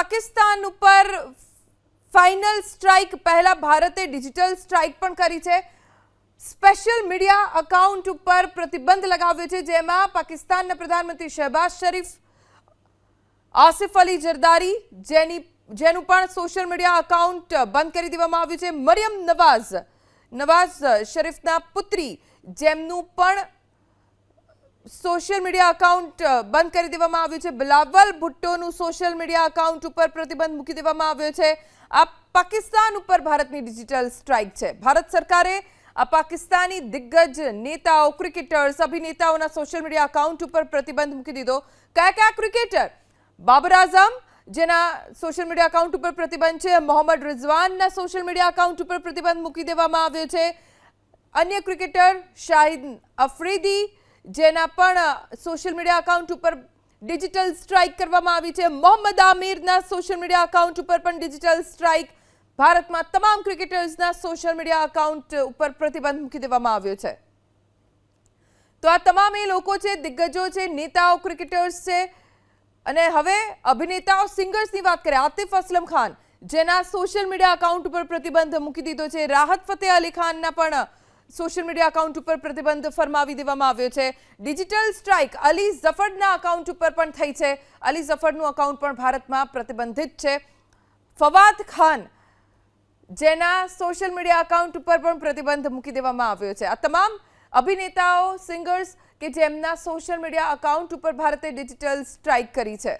પાકિસ્તાન ઉપર final strike, પહેલા ભારતે ડિજિટલ સ્ટ્રાઇક પણ કરી છે. સ્પેશિયલ મીડિયા અકાઉન્ટ ઉપર પ્રતિબંધ લગાવ્યો છે, જેમાં પાકિસ્તાનના પ્રધાનમંત્રી શહેબાઝ શરીફ, આસિફ અલી જરદારી, જેની, જેનું પણ સોશિયલ મીડિયા અકાઉન્ટ બંધ કરી દેવામાં આવ્યું છે. મરિયમ નવાઝ નવાઝ શરીફના પુત્રી, જેમનું પણ સોશિયલ મીડિયા અકાઉન્ટ બંધ કરી દેવામાં આવ્યું છે. બિલાવલ ભુટ્ટોનું સોશિયલ મીડિયા અકાઉન્ટ ઉપર પ્રતિબંધ મૂકી દેવામાં આવ્યો છે. આ પાકિસ્તાન ઉપર ભારતની ડિજિટલ સ્ટ્રાઇક છે. ભારત સરકારે આ પાકિસ્તાની દિગ્ગજ નેતાઓ, ક્રિકેટર્સ, અભિનેતાઓના સોશિયલ મીડિયા અકાઉન્ટ ઉપર પ્રતિબંધ મૂકી દીધો. કયા કયા ક્રિકેટર? બાબર આઝમ, જેના સોશિયલ મીડિયા અકાઉન્ટ ઉપર પ્રતિબંધ છે. મોહમ્મદ રિઝવાનના સોશિયલ મીડિયા અકાઉન્ટ ઉપર પ્રતિબંધ મૂકી દેવામાં આવ્યો છે. અન્ય ક્રિકેટર શાહિદ અફ્રીદી જેના પણ સોશિયલ મીડિયા અકાઉન્ટ ઉપર ડિજિટલ સ્ટ્રાઇક કરવામાં આવી છે. મોહમ્મદ આમિરના સોશિયલ મીડિયા અકાઉન્ટ ઉપર પણ ડિજિટલ સ્ટ્રાઇક ભારતમાં તમામ ક્રિકેટર્સના સોશિયલ મીડિયા અકાઉન્ટ ઉપર પ્રતિબંધ મૂકી દેવામાં આવ્યો છે. તો આ તમામ એ લોકો છે, દિગ્ગજો છે, નેતાઓ ક્રિકેટર્સ છે. અને હવે અભિનેતાઓ સિંગર્સની વાત કરીએ, આતિફ અસલમ ખાન, જેના સોશિયલ મીડિયા અકાઉન્ટ ઉપર પ્રતિબંધ મૂકી દીધો છે. રાહત ફતેહ અલી ખાનના પણ સોશિયલ મીડિયા અકાઉન્ટ ઉપર પ્રતિબંધ ફરમાવી દેવામાં આવ્યો છે. ડિજિટલ સ્ટ્રાઇક અલી ઝફરના અકાઉન્ટ ઉપર પણ થઈ છે. અલી ઝફરનું અકાઉન્ટ પણ ભારતમાં પ્રતિબંધિત છે. ફવાદ ખાન જેના સોશિયલ મીડિયા અકાઉન્ટ ઉપર પણ પ્રતિબંધ મૂકી દેવામાં આવ્યો છે. આ તમામ અભિનેતાઓ સિંગર્સ કે જેમના સોશિયલ મીડિયા અકાઉન્ટ ઉપર ભારતે ડિજિટલ સ્ટ્રાઇક કરી છે.